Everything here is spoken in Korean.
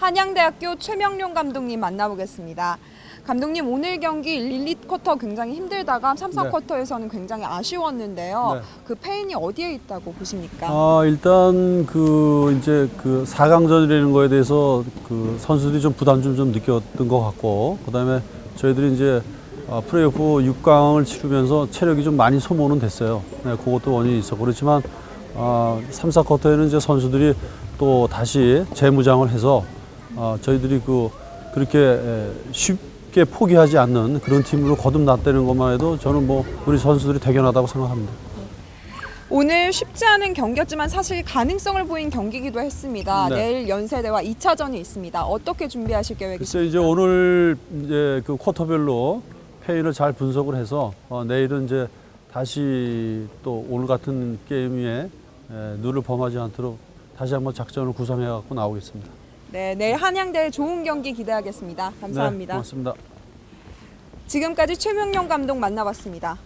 한양대학교 최명룡 감독님 만나보겠습니다. 감독님 오늘 경기 1, 2쿼터 굉장히 힘들다가 3, 4쿼터에서는 굉장히 아쉬웠는데요. 네. 그 페인이 어디에 있다고 보십니까? 아, 일단 그 이제 그 4강전이라는 거에 대해서 그 선수들이 좀 부담 좀, 좀 느꼈던 것 같고 그다음에 저희들이 이제 아, 플레이오프 6강을 치르면서 체력이 좀 많이 소모는 됐어요. 네, 그것도 원인이 있었고 그렇지만 아, 3, 4쿼터에는 이제 선수들이 또 다시 재무장을 해서 아, 저희들이 그 그렇게 에, 쉽게 포기하지 않는 그런 팀으로 거듭났다는 것만 해도 저는 뭐 우리 선수들이 대견하다고 생각합니다. 오늘 쉽지 않은 경기였지만 사실 가능성을 보인 경기이기도 했습니다. 네. 내일 연세대와 2차전이 있습니다. 어떻게 준비하실 계획이십니까? 글쎄 이제 오늘 이제 그 쿼터별로 페인을 잘 분석을 해서 어, 내일은 이제 다시 또 오늘 같은 게임 위에 에, 눈을 범하지 않도록 다시 한번 작전을 구성해 갖고 나오겠습니다. 네, 내일 한양대 좋은 경기 기대하겠습니다. 감사합니다. 네, 고맙습니다. 지금까지 최명룡 감독 만나봤습니다.